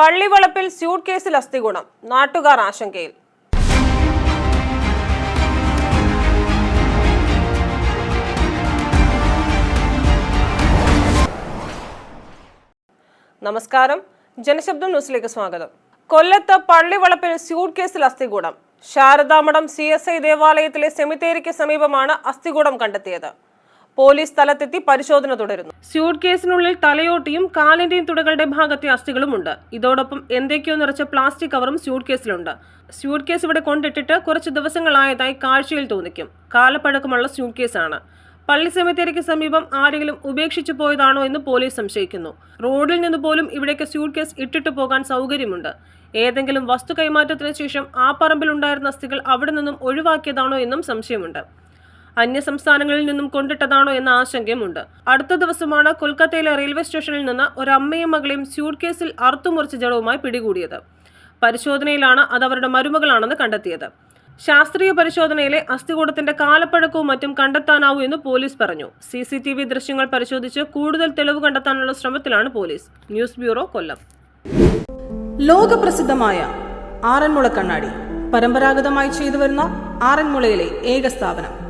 പള്ളിവളപ്പിൽ suit കേസിൽ അസ്ഥിഗുണം. നാട്ടുകാർ ആശങ്കയിൽ. നമസ്കാരം. ജനശബ്ദം ന്യൂസിലേക്ക് സ്വാഗതം. കൊല്ലത്ത് പള്ളിവളപ്പിൽ സ്യൂട്ട് കേസിൽ അസ്ഥികൂടം ശാരദാമഠം സി എസ് ഐ ദേവാലയത്തിലെ സെമിത്തേരിക്ക് സമീപമാണ് അസ്ഥികൂടം കണ്ടെത്തിയത്. പോലീസ് സ്ഥലത്തെത്തി പരിശോധന തുടരുന്നു. സ്യൂട്ട് കേസിനുള്ളിൽ തലയോട്ടിയും കാലിന്റെയും തുടകളുടെ ഭാഗത്തെ അസ്ഥികളുമുണ്ട്. ഇതോടൊപ്പം എന്തൊക്കെയോ നിറച്ച പ്ലാസ്റ്റിക് കവറും സ്യൂട്ട് കേസിലുണ്ട്. സ്യൂട്ട് കേസ് ഇവിടെ കൊണ്ടിട്ടിട്ട് കുറച്ച് ദിവസങ്ങളായതായി കാഴ്ചയിൽ തോന്നിക്കും. കാലപ്പഴക്കമുള്ള സ്യൂട്ട് കേസാണ്. പള്ളി സെമിത്തേരിക്ക് സമീപം ആരെങ്കിലും ഉപേക്ഷിച്ചു പോയതാണോ എന്ന് പോലീസ് സംശയിക്കുന്നു. റോഡിൽ നിന്ന് പോലും ഇവിടേക്ക് സ്യൂട്ട് കേസ് ഇട്ടിട്ട് പോകാൻ സൗകര്യമുണ്ട്. ഏതെങ്കിലും വസ്തു കൈമാറ്റത്തിന് ശേഷം ആ പറമ്പിലുണ്ടായിരുന്ന അസ്ഥികൾ അവിടെ നിന്നും ഒഴിവാക്കിയതാണോ എന്നും സംശയമുണ്ട്. അന്യ സംസ്ഥാനങ്ങളിൽ നിന്നും കൊണ്ടിട്ടതാണോ എന്ന ആശങ്കയുമുണ്ട്. അടുത്ത ദിവസമാണ് കൊൽക്കത്തയിലെ റെയിൽവേ സ്റ്റേഷനിൽ നിന്ന് ഒരു അമ്മയും മകളെയും സ്യൂട്ട് കേസിൽ അറുത്തുമുറിച്ച ജഡവുമായി പിടികൂടിയത്. പരിശോധനയിലാണ് അത് അവരുടെ മരുമകളാണെന്ന് കണ്ടെത്തിയത്. ശാസ്ത്രീയ പരിശോധനയിലെ അസ്ഥികൂടത്തിന്റെ കാലപ്പഴക്കവും മറ്റും കണ്ടെത്താനാവൂ എന്ന് പോലീസ് പറഞ്ഞു. സി സി ടി വി ദൃശ്യങ്ങൾ പരിശോധിച്ച് കൂടുതൽ തെളിവ് കണ്ടെത്താനുള്ള ശ്രമത്തിലാണ് police. News bureau Kollam. ലോകപ്രസിദ്ധമായ Aranmula കണ്ണാടി. പരമ്പരാഗതമായി ചെയ്തു വരുന്ന ആറന്മുളയിലെ ഏക സ്ഥാപനം.